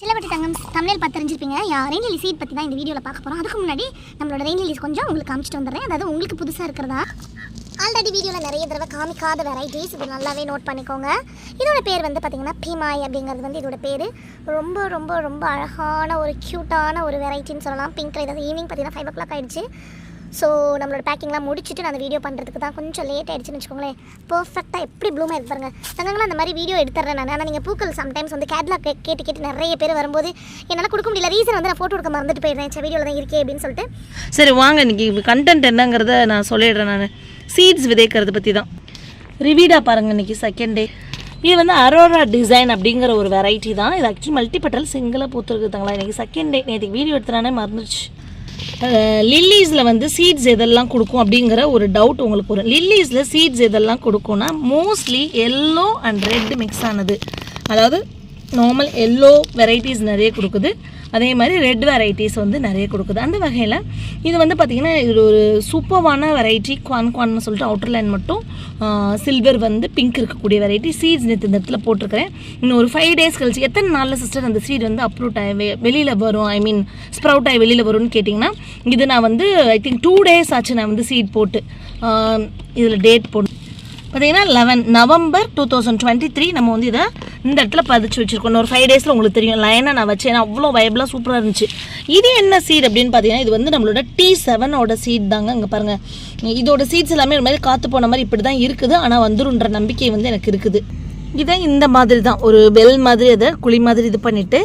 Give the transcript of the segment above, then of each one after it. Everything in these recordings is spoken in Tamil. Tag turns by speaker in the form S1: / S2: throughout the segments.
S1: சிலவட்டி தங்கம் தமிழில் பார்த்து தெரிஞ்சிருப்பீங்க. யா ரெயின் லிலி சீட் பற்றி தான் இந்த வீடியோவில் பார்க்க போகிறோம் அதுக்கு முன்னாடி நம்மளோட ரெயின் லிலிஸ் கொஞ்சம் உங்களுக்கு காமிச்சிட்டு வந்துடுறேன். அதாவது உங்களுக்கு புதுசாக இருக்கிறதா? ஆல்ரெடி வீடியோவில் நிறைய தடவை காமிக்காத வெரைட்டிஸ் இது நல்லாவே நோட் பண்ணிக்கோங்க. இதோட பேர் வந்து பார்த்தீங்கன்னா பீமாய் அப்படிங்கிறது வந்து இதோட பேர். ரொம்ப ரொம்ப ரொம்ப அழகான ஒரு க்யூட்டான ஒரு வெரைட்டின்னு சொல்லலாம். பிங்க் கலர் ஈவினிங் பார்த்தீங்கன்னா ஃபைவ் ஓ கிளாக் ஆகிடுச்சு ஸோ நம்மளோட பேக்கிங்லாம் முடிச்சுட்டு நான் அந்த வீடியோ பண்ணுறதுக்கு தான் கொஞ்சம் லேட் ஆகிடுச்சுன்னு வச்சுக்கோங்களேன். பர்ஃபெக்டாக எப்படி ப்ளூமாக இருக்கு பாருங்க. தங்கங்களும் அந்த மாதிரி வீடியோ எடுத்துறேன் நான். ஆனால் நீங்கள் பூக்கள் சம்டைம்ஸ் வந்து கேட்லாக் கேட்டு கேட்டு நிறைய பேர் வரும்போது என்னால் கொடுக்க முடியல. ரீசன் வந்து நான் ஃபோட்டோ எடுக்க மறந்துட்டு போயிடுறேன். சரி வீடியோவில் தான் இருக்கே அப்படின்னு சொல்லிட்டு.
S2: சரி வாங்க. இன்னைக்கு கண்டென்ட் என்னங்கிறத நான் சொல்லிடுறேன் நான். சீட்ஸ் விதைக்கிறது பற்றி தான். ரிவீடாக பாருங்க இன்னைக்கு செகண்ட் டே இது வந்து அரோரா டிசைன் அப்படிங்கிற ஒரு வெரைட்டி தான். இது ஆக்சுவலி மல்டிபட்டல் சிங்கிளாக பூத்துருக்குதுங்களா இன்றைக்கி செகண்ட் டே நேற்று வீடியோ எடுத்துனானே மறந்துச்சு லில்லிஸில் வந்து சீட்ஸ் எதெல்லாம் கொடுக்கும் அப்படிங்கிற ஒரு டவுட் உங்களுக்கு வரும். லில்லிஸில் சீட்ஸ் எதெல்லாம் கொடுக்கும்னா mostly yellow and red mix ஆனது. அதாவது நார்மல் எல்லோ வெரைட்டிஸ் நிறைய கொடுக்குது. அதே மாதிரி ரெட் வெரைட்டிஸ் வந்து நிறைய கொடுக்குது. அந்த வகையில் இது வந்து பார்த்திங்கன்னா இது ஒரு சூப்பர்வான வெரைட்டி குவான் குவான்னு சொல்லிட்டு அவுட்டர் லைன் மட்டும் சில்வர் வந்து பிங்க் இருக்கக்கூடிய வெரைட்டி சீட்ஸ் நேற்று இந்த இடத்துல போட்டிருக்கிறேன். இன்னும் ஒரு ஃபைவ் டேஸ் கழிச்சு எத்தனை நாளில் சிஸ்டர் அந்த சீட் வந்து அப்ரூட் ஆகி வெளியில் வரும்? ஐ மீன் ஸ்ப்ரவுட் ஆகி வெளியில் வரும்னு கேட்டிங்கன்னா இது நான் வந்து ஐ திங்க் டூ டேஸ் ஆச்சு நான் வந்து சீட் போட்டு இதில் டேட் போட்டு பார்த்தீங்கன்னா eleven November two thousand twenty three நம்ம வந்து இதை இந்த இடத்துல பதிச்சு வச்சுருக்கோம். ஒரு ஃபைவ் டேஸில் உங்களுக்கு தெரியும். லைனாக நான் வச்சேன் அவ்வளோ வயபிளாக சூப்பராக இருந்துச்சு. இது என்ன சீட் அப்படின்னு பார்த்தீங்கன்னா இது வந்து நம்மளோட டி செவனோட சீட் தாங்க. இங்கே பாருங்கள் இதோட சீட்ஸ் எல்லாமே ஒரு மாதிரி காற்று போன மாதிரி இப்படி தான் இருக்குது. ஆனால் வந்துருன்ற நம்பிக்கை வந்து எனக்கு இருக்குது. இதை இந்த மாதிரி தான். ஒரு வெல் மாதிரி அதை குழி மாதிரி இது பண்ணிவிட்டு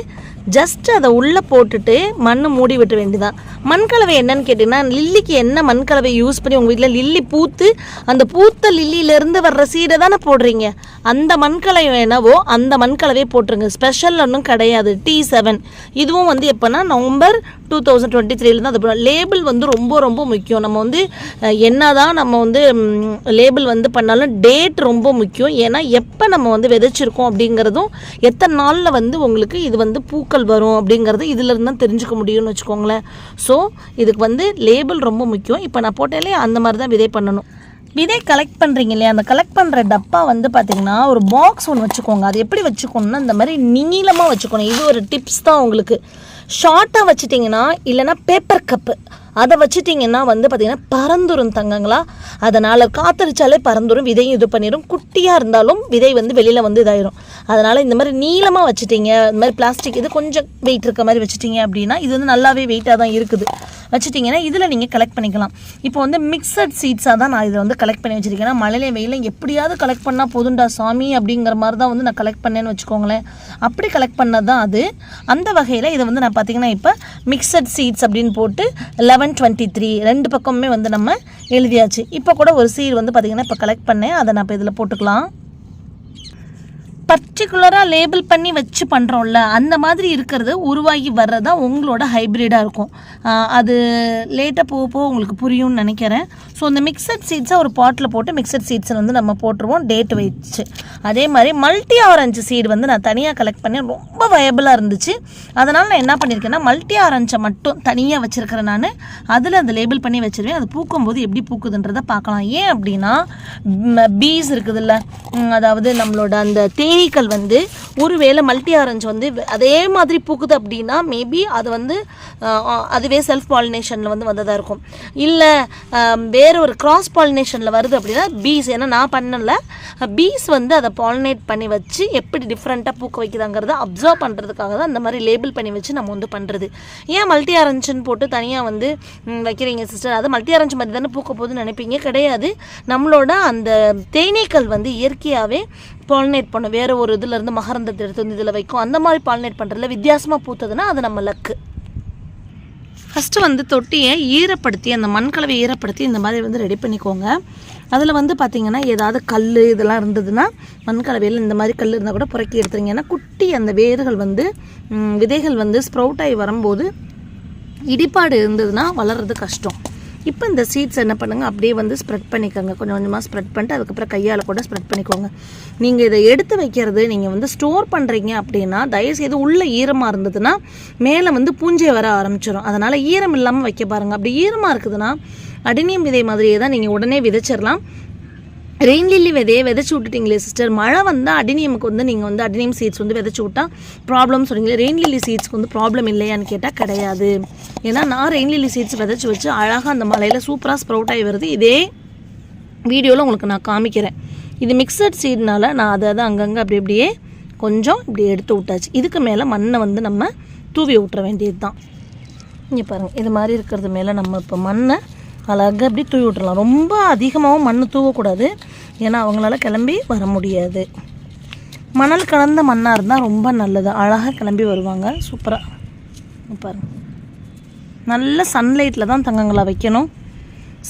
S2: ஜஸ்ட் அதை உள்ளே போட்டுட்டு மண் மூடி விட்ட வேண்டியதான் மண்கலவை என்னன்னு கேட்டிங்கன்னா லில்லிக்கு என்ன மண்கலவை யூஸ் பண்ணி உங்கள் வீட்டில் லில்லி பூத்து அந்த பூத்த லில்லியிலேருந்து வர்ற சீடை தானே போடுறீங்க. அந்த மண்கலவை என்னவோ அந்த மண்கலவையே போட்டுருங்க. ஸ்பெஷல் ஒன்றும் கிடையாது. டி செவன் இதுவும் வந்து எப்போனா நவம்பர் டூ தௌசண்ட் டுவெண்ட்டி த்ரீல தான் அது லேபிள் வந்து ரொம்ப ரொம்ப முக்கியம். நம்ம வந்து என்ன தான் நம்ம வந்து லேபிள் வந்து பண்ணாலும் டேட் ரொம்ப முக்கியம். ஏன்னா எப்போ நம்ம வந்து விதைச்சிருக்கோம் அப்படிங்கிறதும் எத்தனை நாளில் வந்து உங்களுக்கு இது வந்து பூக்கள் வரும் அப்படிங்கிறது இதிலிருந்து தான் தெரிஞ்சுக்க முடியும்னு வச்சுக்கோங்களேன். ஸோ இதுக்கு வந்து லேபிள் ரொம்ப முக்கியம். இப்போ நான் போட்டாலே அந்த மாதிரி தான் விதை பண்ணணும். விதை கலெக்ட் பண்ணுறீங்க இல்லையா? அந்த கலெக்ட் பண்ணுற டப்பா வந்து பார்த்தீங்கன்னா ஒரு பாக்ஸ் ஒன்று வச்சுக்கோங்க. அது எப்படி வச்சுக்கணும்னா இந்த மாதிரி நீளமாக வச்சுக்கணும். இது ஒரு டிப்ஸ் தான் உங்களுக்கு. ஷார்ட்டாக வச்சுட்டிங்கன்னா இல்லைன்னா பேப்பர் கப்பு அதை வச்சுட்டிங்கன்னா வந்து பார்த்தீங்கன்னா பறந்துரும் தங்கங்களா. அதனால் காத்தடிச்சாலே பறந்துரும் விதையும் இது பண்ணிடும் குட்டியாக இருந்தாலும் விதை வந்து வெளியில் வந்து இதாயிரும். அதனால் இந்த மாதிரி நீளமாக வச்சுட்டிங்க இந்த மாதிரி பிளாஸ்டிக் இது கொஞ்சம் வெயிட் இருக்க மாதிரி வச்சுட்டிங்க அப்படின்னா இது வந்து நல்லாவே வெயிட்டாக தான் இருக்குது. வச்சுட்டிங்கன்னா இதில் நீங்கள் கலெக்ட் பண்ணிக்கலாம். இப்போ வந்து மிக்சட் சீட்ஸாக தான் நான் இதை வந்து கலெக்ட் பண்ணி வச்சிருக்கேன். மழையில வெயிலில் எப்படியாவது கலெக்ட் பண்ணால் போதுண்டா சாமி அப்படிங்கிற மாதிரி தான் வந்து நான் கலெக்ட் பண்ணேன்னு வச்சுக்கோங்களேன். அப்படி கலெக்ட் பண்ணது தான் அது அந்த வகையில் இதை வந்து நான் பார்த்தீங்கன்னா இப்போ மிக்சட் சீட்ஸ் அப்படின்னு போட்டு லெவன் டுவெண்ட்டி த்ரீ ரெண்டு பக்கமுமே வந்து நம்ம எழுதியாச்சு. இப்போ கூட ஒரு சீர் வந்து பார்த்திங்கன்னா இப்போ கலெக்ட் பண்ணேன். அதை நான் இப்போ இதில் போட்டுக்கலாம். பர்டிகுலராக லேபிள் பண்ணி வச்சு பண்ணுறோம்ல அந்த மாதிரி இருக்கிறது உருவாகி வர்றது தான் உங்களோட ஹைப்ரிடாக இருக்கும். அது லேட்டாக போக போக உங்களுக்கு புரியும்னு நினைக்கிறேன். ஸோ அந்த மிக்சட் சீட்ஸை ஒரு பாட்டில் போட்டு மிக்சட் சீட்ஸை வந்து நம்ம போட்டுருவோம் டேட் வச்சு அதே மாதிரி மல்டி ஆரஞ்சு சீடு வந்து நான் தனியாக கலெக்ட் பண்ணி ரொம்ப வயபிளாக இருந்துச்சு. அதனால் நான் என்ன பண்ணியிருக்கேன்னா மல்டி ஆரஞ்சை மட்டும் தனியாக வச்சுருக்கிறேன் நான். அதில் அந்த லேபிள் பண்ணி வச்சுருவேன். அது பூக்கும்போது எப்படி பூக்குதுன்றதை பார்க்கலாம். ஏன் அப்படின்னா பீஸ் இருக்குதுல்ல அதாவது நம்மளோட அந்த தேனீக்கள் வந்து ஒருவேளை மல்டி ஆரஞ்சு வந்து அதே மாதிரி பூக்குது அப்படின்னா மேபி அது வந்து அதுவே செல்ஃப் பாலினேஷனில் வந்து வந்ததாக இருக்கும். இல்லை வேற ஒரு கிராஸ் பாலினேஷனில் வருது அப்படின்னா பீஸ் ஏன்னா நான் பண்ணல. பீஸ் வந்து அதை பாலினேட் பண்ணி வச்சு எப்படி டிஃப்ரெண்ட்டாக பூக்க வைக்குதாங்கிறத அப்சர்வ் பண்ணுறதுக்காக தான் அந்த மாதிரி லேபிள் பண்ணி வச்சு நம்ம வந்து பண்ணுறது ஏன் மல்டி ஆரஞ்சுன்னு போட்டு தனியாக வந்து வைக்கிறீங்க சிஸ்டர் அது மல்டி ஆரஞ்சு மாதிரி தானே பூக்க போகுதுன்னு நினைப்பீங்க? கிடையாது. நம்மளோட அந்த தேனீக்கள் வந்து இயற்கையாகவே பாலினேட் பண்ணும் வேறு ஒரு இதுலேருந்து மகரந்தத்தை எடுத்து வந்து இதில் வைக்கும். அந்த மாதிரி பாலினேட் பண்ணுறதுல வித்தியாசமாக பூத்ததுன்னா அது நம்ம லக்கு ஃபஸ்ட்டு வந்து தொட்டியை ஈரப்படுத்தி அந்த மண்கலவை ஈரப்படுத்தி இந்த மாதிரி வந்து ரெடி பண்ணிக்கோங்க. அதில் வந்து பார்த்திங்கன்னா ஏதாவது கல் இதெல்லாம் இருந்ததுன்னா மண்கலவையில் இந்த மாதிரி கல் இருந்தால் கூட புறக்கி எடுத்துருங்க. ஏன்னா குட்டி அந்த வேர்கள் வந்து விதைகள் வந்து ஸ்ப்ரவுட் ஆகி வரும்போது இடிப்பாடு இருந்ததுன்னா வளர்றது கஷ்டம். இப்போ இந்த சீட்ஸ் என்ன பண்ணுங்கள் அப்படியே வந்து ஸ்ப்ரெட் பண்ணிக்கோங்க. கொஞ்சம் கொஞ்சமாக ஸ்ப்ரெட் பண்ணிட்டு அதுக்கப்புறம் கையால் கூட ஸ்ப்ரெட் பண்ணிக்கோங்க. நீங்கள் இதை எடுத்து வைக்கிறது நீங்கள் வந்து ஸ்டோர் பண்ணுறீங்க அப்படின்னா தயவுசெய்து உள்ளே ஈரமாக இருந்ததுன்னா மேலே வந்து பூஞ்சை வர ஆரம்பிச்சிடும் அதனால் ஈரம் இல்லாமல் வைக்க பாருங்கள் அப்படி ஈரமாக இருக்குதுன்னா அடினியம் விதை மாதிரியே தான் நீங்கள் உடனே விதைச்சிடலாம் ரெயின் லில்லி விதையை விதைச்சி விட்டுட்டீங்களே சிஸ்டர் மழை வந்தால் அடினியமுக்கு வந்து நீங்கள் வந்து அடினியம் சீட்ஸ் வந்து விதைச்சி விட்டா ப்ராப்ளம் சொன்னீங்களே ரெயின் லில்லி சீட்ஸ்க்கு வந்து ப்ராப்ளம் இல்லையான்னு கேட்டால் கிடையாது. ஏன்னா நான் ரெயின் லில்லி சீட்ஸ் விதைச்சி வச்சு அழகாக அந்த மலையில் சூப்பராக ஸ்ப்ரவுட் ஆகி வருது. இதே வீடியோவில் உங்களுக்கு நான் காமிக்கிறேன். இது மிக்சட் சீட்னால நான் அதை அதை அங்கங்கே அப்படி அப்படியே கொஞ்சம் இப்படி எடுத்து விட்டாச்சு. இதுக்கு மேலே மண்ணை வந்து நம்ம தூவி விட்டுற வேண்டியது தான் இங்கே பாருங்கள் இது மாதிரி இருக்கிறது மேலே நம்ம இப்போ மண்ணை அழகாக அப்படி தூவி விட்டுறலாம். ரொம்ப அதிகமாகவும் மண் தூவக்கூடாது. ஏன்னா அவங்களால கிளம்பி வர முடியாது. மணல் கலந்த மண்ணாக இருந்தால் ரொம்ப நல்லது. அழகாக கிளம்பி வருவாங்க. சூப்பராக பாருங்க. நல்ல சன்லைட்டில் தான் தங்கங்களை வைக்கணும்.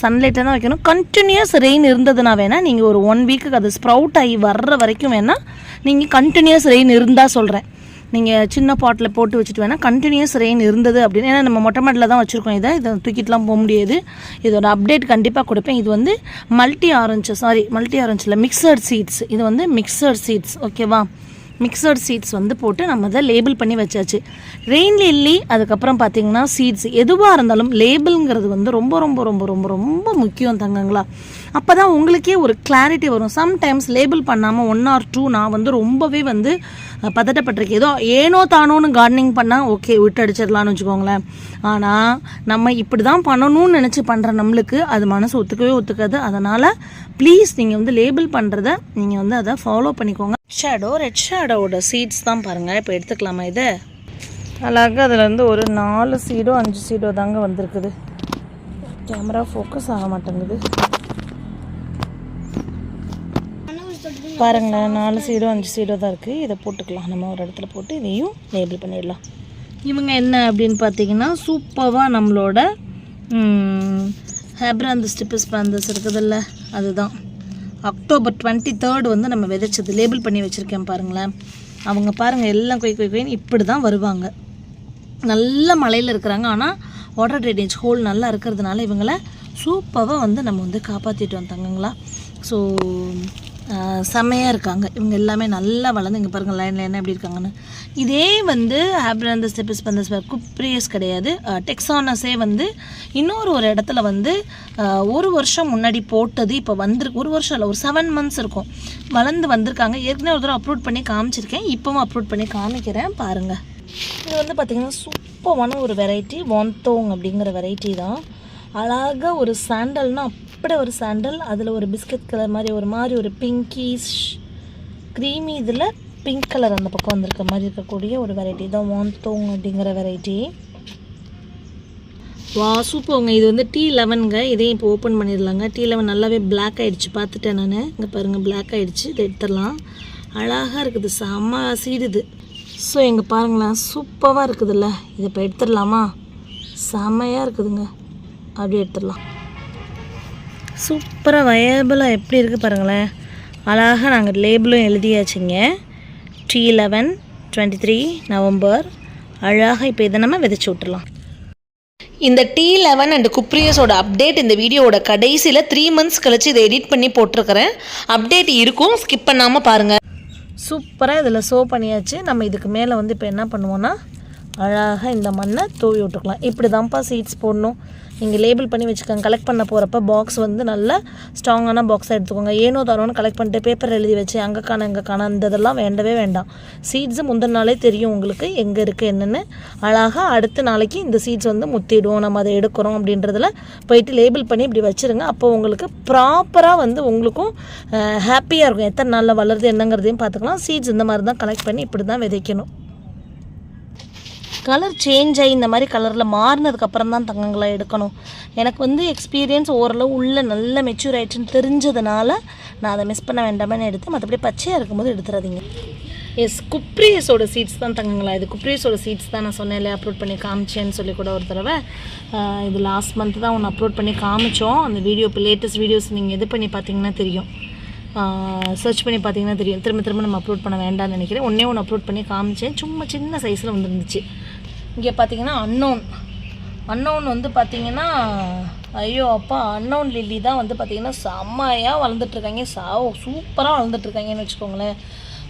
S2: சன்லைட்டில் தான் வைக்கணும். கண்டினியூஸ் ரெயின் இருந்ததுன்னா வேணால் நீங்கள் ஒரு ஒன் வீக்குக்கு அது ஸ்ப்ரவுட் ஆகி வர்ற வரைக்கும் வேணால் நீங்கள் கண்டினியூஸ் ரெயின் இருந்தால் சொல்கிறேன் நீங்கள் சின்ன பாட்டில் போட்டு வச்சுட்டு வேணால் கண்டினியூஸ் ரெயின் இருந்தது அப்படின்னு. ஏன்னா நம்ம மொட்டை மாட்டில் தான் வச்சுருக்கோம் இதை. இதை தூக்கிட்டுலாம் போக முடியாது. இதோட அப்டேட் கண்டிப்பாக கொடுப்பேன். இது வந்து மல்டி ஆரஞ்சு சாரி மல்டி ஆரஞ்சில் மிக்சர் சீட்ஸ் இது வந்து மிக்சர் சீட்ஸ் ஓகேவா மிக்சட் சீட்ஸ் வந்து போட்டு நம்ம அதை லேபிள் பண்ணி வச்சாச்சு. ரெயின் லில்லி அதுக்கப்புறம் பார்த்தீங்கன்னா சீட்ஸ் எதுவாக இருந்தாலும் லேபிள்ங்கிறது வந்து ரொம்ப ரொம்ப ரொம்ப ரொம்ப ரொம்ப முக்கியம் தங்கங்களா. அப்போ தான் உங்களுக்கே ஒரு கிளாரிட்டி வரும். சம்டைம்ஸ் லேபிள் பண்ணாமல் ஒன் ஆர் டூ நான் வந்து ரொம்பவே வந்து பதட்டப்பட்டிருக்கேன். ஏதோ ஏனோ தானோன்னு கார்டனிங் பண்ணால் ஓகே விட்டு அடிச்சிடலான்னு வச்சுக்கோங்களேன். ஆனால் நம்ம இப்படி தான் பண்ணணும்னு நினச்சி பண்ணுற நம்மளுக்கு அது மனசு ஒத்துக்கவே ஒத்துக்காது. அதனால் ப்ளீஸ் நீங்கள் வந்து லேபிள் பண்ணுறத நீங்கள் வந்து அதை ஃபாலோ பண்ணிக்கோங்க. ஷேடோ ரெட் ஷேடோவோட சீட்ஸ் தான் பாருங்கள் இப்போ எடுத்துக்கலாமா இதை? அழகாக அதுலேருந்து ஒரு நாலு சீடோ அஞ்சு சீடோ தாங்க வந்திருக்குது. கேமரா ஃபோக்கஸ் ஆக மாட்டேங்குது. பாருங்களேன் நாலு சீடோ அஞ்சு சீடோ தான் இருக்குது இதை போட்டுக்கலாம். நம்ம ஒரு இடத்துல போட்டு இதையும் லேபிள் பண்ணிடலாம். இவங்க என்ன அப்படின்னு பார்த்தீங்கன்னா சூப்பராக நம்மளோட ஹேப்ராந்து ஸ்டிப்பஸ் பேந்தஸ் இருக்குதுல்ல அதுதான். அக்டோபர் டுவெண்ட்டி தேர்ட் வந்து நம்ம விதைச்சது லேபிள் பண்ணி வச்சுருக்கேன் பாருங்களேன். அவங்க பாருங்கள் எல்லாம் கொய் கொய் கொயின்னு இப்படி தான் வருவாங்க. நல்ல மலையில் இருக்கிறாங்க. ஆனால் வாட்டர் ட்ரைனேஜ் ஹோல் நல்லா இருக்கிறதுனால இவங்கள சூப்பராக வந்து நம்ம வந்து காப்பாற்றிட்டு வந்தாங்கங்களா. ஸோ செம்மையாக இருக்காங்க. இவங்க எல்லாமே நல்லா வளர்ந்து இங்கே பாருங்கள் லைன் லைனாக எப்படி இருக்காங்கன்னு. இதே வந்து ஹேப்ராந்த எபிஸ்பந்தஸ் குப்ரியஸ் கிடையாது. டெக்ஸானஸே வந்து இன்னொரு ஒரு இடத்துல வந்து ஒரு வருஷம் முன்னாடி போட்டது இப்போ வந்திருக்கு ஒரு வருஷம் இல்லை ஒரு செவன் மந்த்ஸ் இருக்கும். வளர்ந்து வந்திருக்காங்க. ஏற்கனவே ஒரு தடவை அப்லோட் பண்ணி காமிச்சிருக்கேன். இப்போவும் அப்லோட் பண்ணி காமிக்கிறேன். பாருங்கள் இது வந்து பார்த்திங்கன்னா சூப்பரான ஒரு வெரைட்டி வாந்தோங் அப்படிங்கிற வெரைட்டி தான். அழகாக ஒரு சாண்டல்னா அப்படியே ஒரு சாண்டல் அதில் ஒரு பிஸ்கட் கலர் மாதிரி ஒரு மாதிரி ஒரு பிங்கிஷ் க்ரீமி இதில் பிங்க் கலர் அந்த பக்கம் வந்திருக்க மாதிரி இருக்கக்கூடிய ஒரு வெரைட்டி தான் வாந்தோங் அப்படிங்கிற வெரைட்டி வா சூப்பர்ங்க இது வந்து டீ லெவனுங்க இதையும் இப்போ ஓப்பன் பண்ணிடலாங்க. டீ லெவன் நல்லாவே பிளாக் ஆகிடுச்சு பார்த்துட்டேன் நான். இங்கே பாருங்கள் பிளாக் ஆகிடுச்சு இதை எடுத்துடலாம். அழகாக இருக்குது. செம்ம சீடுது ஸோ இங்கே பாருங்களேன். சூப்பராக இருக்குதுல்ல. இதை இப்போ எடுத்துடலாமா? செம்மையாக இருக்குதுங்க. அப்படியே எடுத்துடலாம். சூப்பராக வயபிளாக எப்படி இருக்குது பாருங்களேன். அழகாக நாங்கள் லேபிளும் எழுதியாச்சுங்க. D eleven twenty three November அழகாக இப்போ இதை நம்ம விதைச்சி விட்டுறலாம். இந்த டி லெவன் அண்ட் குப்ரியஸோட அப்டேட் இந்த வீடியோவோட கடைசியில் த்ரீ மந்த்ஸ் கழிச்சு இதை எடிட் பண்ணி போட்டிருக்கிறேன். அப்டேட் இருக்கும் ஸ்கிப் பண்ணாமல் பாருங்கள் சூப்பராக இதில் சோ பண்ணியாச்சு. நம்ம இதுக்கு மேலே வந்து இப்போ என்ன பண்ணுவோன்னா அழகாக இந்த மண்ணை தூவி விட்டுக்கலாம். இப்படி தான்ப்பா சீட்ஸ் போடணும். நீங்கள் லேபிள் பண்ணி வச்சுக்கோங்க. கலெக்ட் பண்ண போகிறப்ப பாக்ஸ் வந்து நல்லா ஸ்ட்ராங்கான பாக்ஸாக எடுத்துக்கோங்க. ஏனோ தரோன்னு கலெக்ட் பண்ணிட்டு பேப்பர் எழுதி வச்சு அங்கே காண இங்கே காண அந்த இதெல்லாம் வேண்டவே வேண்டாம். சீட்ஸு முந்தின நாளே தெரியும் உங்களுக்கு எங்கே இருக்குது என்னென்னு. அழகாக அடுத்த நாளைக்கு இந்த சீட்ஸ் வந்து முத்திடுவோம். நம்ம அதை எடுக்கிறோம் அப்படின்றதில் போயிட்டு லேபிள் பண்ணி இப்படி வச்சுருங்க. அப்போ உங்களுக்கு ப்ராப்பராக வந்து உங்களுக்கும் ஹாப்பியாக இருக்கும். எத்தனை நாளில் வளருது என்னங்கிறதையும் பார்த்துக்கலாம். சீட்ஸ் இந்த மாதிரி தான் கலெக்ட் பண்ணி இப்படி தான் விதைக்கணும். கலர் சேஞ்ச் ஆகி இந்த மாதிரி கலரில் மாறினதுக்கப்புறம் தான் தங்கங்களை எடுக்கணும். எனக்கு வந்து எக்ஸ்பீரியன்ஸ் ஓரளவு உள்ளே நல்ல மெச்சூர் ஆயிடுச்சுன்னு தெரிஞ்சதுனால நான் அதை மிஸ் பண்ண வேண்டாமேன்னு எடுத்து மற்றபடி பச்சையாக இருக்கும்போது எடுத்துறாதீங்க. எஸ் குப்ரியஸோட சீட்ஸ் தான் தங்கங்களா? இது குப்ரியஸோட சீட்ஸ் தான் நான் சொன்னேன் இல்லையா அப்லோட் பண்ணி காமிச்சேன்னு சொல்லி கூட ஒரு தடவை. இது லாஸ்ட் மந்த் தான் ஒன்று அப்லோட் பண்ணி காமிச்சோம். அந்த வீடியோ இப்போ லேட்டஸ்ட் வீடியோஸ் நீங்கள் இது பண்ணி பார்த்தீங்கன்னா தெரியும். சர்ச் பண்ணி பார்த்தீங்கன்னா தெரியும். திரும்ப திரும்ப நம்ம அப்லோட் பண்ண வேண்டாம்னு நினைக்கிறேன். ஒன்றே ஒன்று அப்லோட் பண்ணி காமிச்சேன். சும்மா சின்ன சைஸில் வந்துருந்துச்சு. இங்கே பார்த்தீங்கன்னா அன்னோன் அன்னோன் வந்து பார்த்தீங்கன்னா ஐயோ அப்பா அன்னோன் லில்லி தான் வந்து பார்த்தீங்கன்னா செம்மையாக வளர்ந்துட்டுருக்காங்க. சா சூப்பராக வளர்ந்துட்டுருக்காங்கன்னு வச்சுக்கோங்களேன்.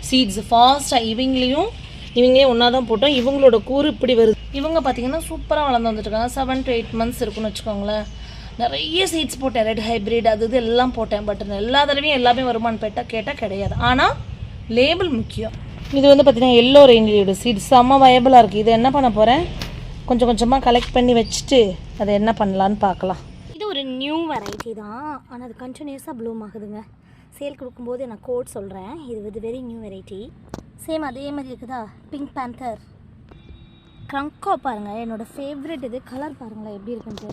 S2: சீட்ஸ் ஃபாஸ்ட்டாக இவங்களையும் இவங்களே ஒன்றா தான் போட்டோம். இவங்களோட கூறு இப்படி வருது. இவங்க பார்த்தீங்கன்னா சூப்பராக வளர்ந்து வந்துட்டுருக்காங்க. செவன் டு எயிட் மந்த்ஸ் இருக்குன்னு வச்சுக்கோங்களேன்.
S3: நிறைய சீட்ஸ் போட்டேன். ரெட் ஹைப்ரிட் அது இது எல்லாம் போட்டேன். பட் எல்லா தடவையும் எல்லாமே வருமானு போயிட்டால் கேட்டால் கிடையாது. ஆனால் லேபிள் முக்கியம். இது வந்து பார்த்திங்கன்னா எல்லோ ரெயின்லியோட சீட் செம்ம வயபிளாக இருக்குது இது என்ன பண்ண போகிறேன் கொஞ்சம் கொஞ்சமாக கலெக்ட் பண்ணி வச்சுட்டு அதை என்ன பண்ணலான்னு பார்க்கலாம்.
S2: இது ஒரு நியூ வெரைட்டி தான். ஆனால் அது கண்டினியூஸாக ப்ளூம் ஆகுதுங்க. சேல் கொடுக்கும்போது நான் கோட் சொல்கிறேன் இது வந்து வெரி நியூ வெரைட்டி சேம் அதே மாதிரி இருக்குதா? பிங்க் பேந்தர் க்ரங்கோ பாருங்கள் என்னோடய ஃபேவரெட் இது. கலர் பாருங்களேன். எப்படி இருக்குன்ட்டு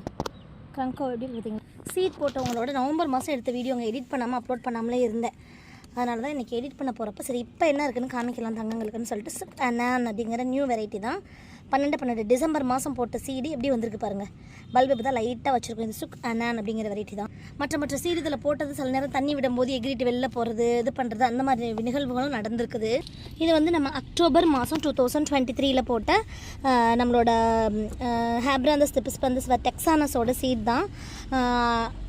S2: க்ரங்கோ எப்படி இருக்குதுங்க? சீட் போட்டவங்களோட நவம்பர் மாதம் எடுத்த வீடியோ அங்கே எடிட் பண்ணாமல் அப்லோட் பண்ணாமலே இருந்தேன். அதனால தான் இன்றைக்கி எடிட் பண்ண போகிறப்ப சரி இப்போ என்ன இருக்குன்னு காமிக்கலாம் தங்கங்களுக்குன்னு சொல்லிட்டு சிப் அனான் அப்படிங்கிற நியூ வெரைட்டி தான். பன்னெண்டு பன்னெண்டு டிசம்பர் மாதம் போட்ட சீடி எப்படி வந்திருக்கு பாருங்கள் பல்பு இப்போ தான் லைட்டாக வச்சுருக்கோம். இந்த சுக் அனான் அப்படிங்கிற வெரைட்டி தான். மற்ற மற்ற சீடிதில் இதில் போட்டது சில நேரம் தண்ணி விடும்போது எகிரிட்டு வெளில போகிறது இது பண்ணுறது அந்த மாதிரி நிகழ்வுகளும் நடந்திருக்குது. இது வந்து நம்ம அக்டோபர் மாதம் டூ தௌசண்ட் டுவெண்ட்டி த்ரீயில் போட்ட நம்மளோட ஹேப்ராந்தஸ் திப்பிஸ்பந்தஸ் டெக்ஸானஸோட சீட் தான்.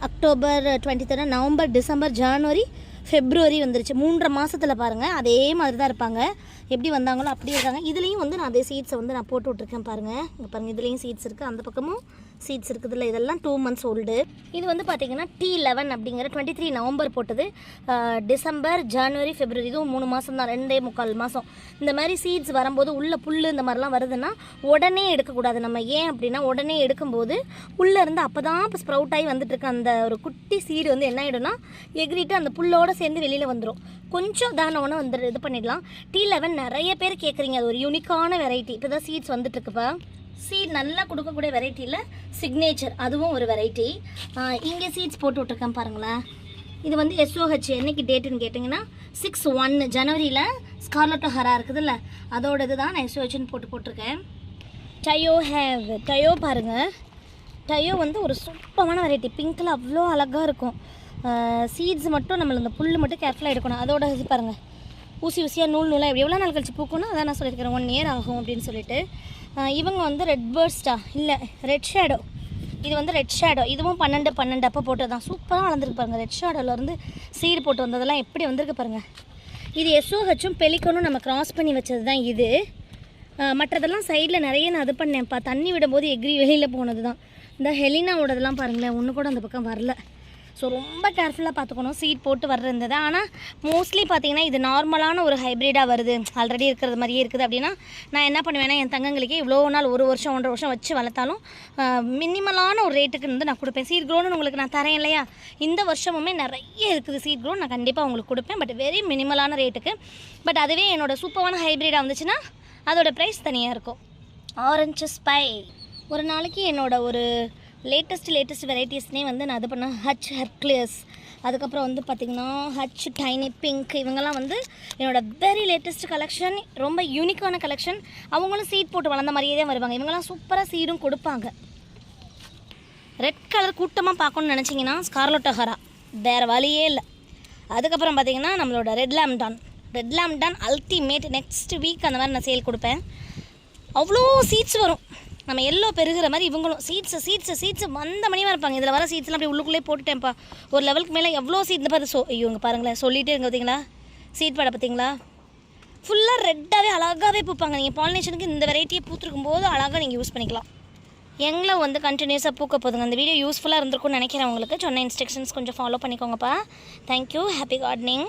S2: October twenty three November December January February வந்துருச்சு. மூன்றரை மாதத்தில் பாருங்கள் அதே மாதிரி தான் இருப்பாங்க. எப்படி வந்தாங்களோ அப்படியே இருக்காங்க. இதுலேயும் வந்து நான் அதே சீட்ஸை வந்து நான் போட்டு விட்ருக்கேன் பாருங்கள் இங்கே பாருங்கள் இதுலேயும் சீட்ஸ் இருக்குது அந்த பக்கமும் சீட்ஸ் இருக்குதுல்ல இதெல்லாம் டூ மந்த்ஸ் ஓல்டு இது வந்து பார்த்தீங்கன்னா டி லெவன் அப்படிங்கிற டுவெண்ட்டி த்ரீ நவம்பர் போட்டது. டிசம்பர் ஜனவரி ஃபெப்ரவரி இதுவும் மூணு மாதம் தான் ரெண்டே முக்கால் மாதம் இந்த மாதிரி சீட்ஸ் வரும்போது உள்ளே புல் இந்த மாதிரிலாம் வருதுன்னா உடனே எடுக்கக்கூடாது. நம்ம ஏன் அப்படின்னா உடனே எடுக்கும்போது உள்ளே இருந்து அப்போ தான் இப்போ ஸ்ப்ரவுட் ஆகி வந்துட்டுருக்க அந்த ஒரு குட்டி சீடு வந்து என்ன ஆகிடும்னா எகிரிட்டு அந்த புல்லோடு சேர்ந்து வெளியில் வந்துடும் கொஞ்சம் தானவன வந்து இது பண்ணிடலாம். டி லெவன் நிறைய பேர் கேட்குறீங்க அது ஒரு யூனிக்கான வெரைட்டி இப்போ தான் சீட்ஸ் வந்துட்டுருக்குப்பா சீட் நல்லா கொடுக்கக்கூடிய வெரைட்டியில் சிக்னேச்சர் அதுவும் ஒரு வெரைட்டி இங்கே சீட்ஸ் போட்டு விட்ருக்கேன் பாருங்களேன். இது வந்து எஸ்ஓஹெச் என்னைக்கு டேட்டுன்னு கேட்டிங்கன்னா சிக்ஸ் ஒன்று ஜனவரியில் ஸ்கார்லட்டோ ஹரா இருக்குதுல்ல அதோட இது தான் நான் எஸ்ஓஹெச்னு போட்டு போட்டிருக்கேன். டயோ ஹேவ் டயோ பாருங்கள் டயோ வந்து ஒரு சூப்பரான வெரைட்டி பிங்க்கில் அவ்வளோ அழகாக இருக்கும். சீட்ஸ் மட்டும் நம்மளை இந்த புல் மட்டும் கேர்ஃபுல்லாக எடுக்கணும். அதோட இது பாருங்கள் ஊசி ஊசியாக நூல் நூலாக எப்படி எவ்வளோ நாள் கழிச்சு பூக்கணும்? அதான் நான் சொல்லியிருக்கிறேன். ஒன் இயர் ஆகும் அப்படின்னு சொல்லிட்டு. இவங்க வந்து ரெட் பேர்ஸ்டா இல்லை ரெட் ஷேடோ இது வந்து ரெட் ஷேடோ இதுவும் பன்னெண்டு பன்னெண்டு அப்போ போட்டது தான் சூப்பராக வளர்ந்துருக்கு பாருங்கள் ரெட் ஷேடோலேருந்து சீடு போட்டு வந்ததெல்லாம் எப்படி வந்திருக்கு பாருங்கள் இது எஸ்ஓஹெச்சும் பெலிக்கனும் நம்ம கிராஸ் பண்ணி வச்சது தான் இது மற்றதெல்லாம் சைடில் நிறைய நான் இது பண்ணேன்ப்பா. தண்ணி விடும்போது எக்ரி வெளியில் போனது தான் இந்த ஹெலினாவோடதெல்லாம் பாருங்களேன். ஒன்று கூட அந்த பக்கம் வரல. ஸோ ரொம்ப கேர்ஃபுல்லாக பார்த்துக்கணும். சீட் போட்டு வர்றது ஆனால் மோஸ்ட்லி பார்த்தீங்கன்னா இது நார்மலான ஒரு ஹைப்ரிடாக வருது. ஆல்ரெடி இருக்கிறது மாதிரியே இருக்குது அப்படின்னா நான் என்ன பண்ணுவேன்னா என் தங்கங்களுக்கே இவ்வளோ நாள் ஒரு வருஷம் ஒன்றரை வருஷம் வச்சு வளர்த்தாலும் மினிமலான ஒரு ரேட்டுக்கு வந்து நான் கொடுப்பேன். சீட் க்ரோன்னு உங்களுக்கு நான் தரேன் இல்லையா? இந்த வருஷமுமே நிறைய இருக்குது சீட் க்ரோன் நான் கண்டிப்பாக உங்களுக்கு கொடுப்பேன். பட் வெரி மினிமலான ரேட்டுக்கு பட் அதுவே என்னோட சூப்பரான ஹைப்ரிடாக வந்துச்சுன்னா அதோடய ப்ரைஸ் தனியாக இருக்கும். ஆரஞ்சு ஸ்பை ஒரு நாளைக்கு என்னோடய ஒரு லேட்டஸ்ட் லேட்டஸ்ட் வெரைட்டிஸ்னே வந்து நான் இது பண்ணேன் ஹச் ஹெர்க்லியஸ் அதுக்கப்புறம் வந்து பார்த்திங்கன்னா ஹச் டைனி பிங்க் இவங்கெல்லாம் வந்து என்னோடய வெரி லேட்டஸ்ட் கலெக்ஷன் ரொம்ப யூனிக்கான கலெக்ஷன் அவங்களும் சீட் போட்டு வளர்ந்த மாதிரியே தான் வருவாங்க. இவங்கெல்லாம் சூப்பராக சீடும் கொடுப்பாங்க. ரெட் கலர் கூட்டமாக பார்க்கணுன்னு நினச்சிங்கன்னா ஸ்கார்லோட்டோஹரா வேறு வழியே இல்லை. அதுக்கப்புறம் பார்த்திங்கன்னா நம்மளோட red Lambton red Lambton ultimate next week அந்த மாதிரி நான் சேல் கொடுப்பேன். அவ்வளோ சீட்ஸ் வரும். நம்ம எல்லோ பெருகிற மாதிரி இவங்களும் சீட்ஸு சீட்ஸு சீட்ஸு வந்த மணியாக இருப்பாங்க. இதில் வர சீட்ஸ்லாம் அப்படி உள்ளுக்குள்ளே போட்டுட்டேன்ப்பா. ஒரு லெவலுக்கு மேலே எவ்வளோ சீட் இந்த பாரு சோ இவங்க பாருங்களேன். சொல்லிகிட்டே இருங்க பார்த்தீங்களா சீட் படை பார்த்தீங்களா ஃபுல்லாக ரெட்டாகவே அழகாகவே பூப்பாங்க. நீங்கள் பாலினேஷனுக்கு இந்த வெரைட்டியை பூத்துருக்கும் போது அழகாக நீங்கள் யூஸ் பண்ணிக்கலாம். எங்களை வந்து கண்டினியூஸாக பூக்க போதுங்க. அந்த வீடியோ யூஸ்ஃபுல்லாக இருந்திருக்கும்னு நினைக்கிறேன் உங்களுக்கு சொன்ன இன்ஸ்ட்ரக்ஷன்ஸ் கொஞ்சம் follow பண்ணிக்கோங்கப்பா. Thank you happy gardening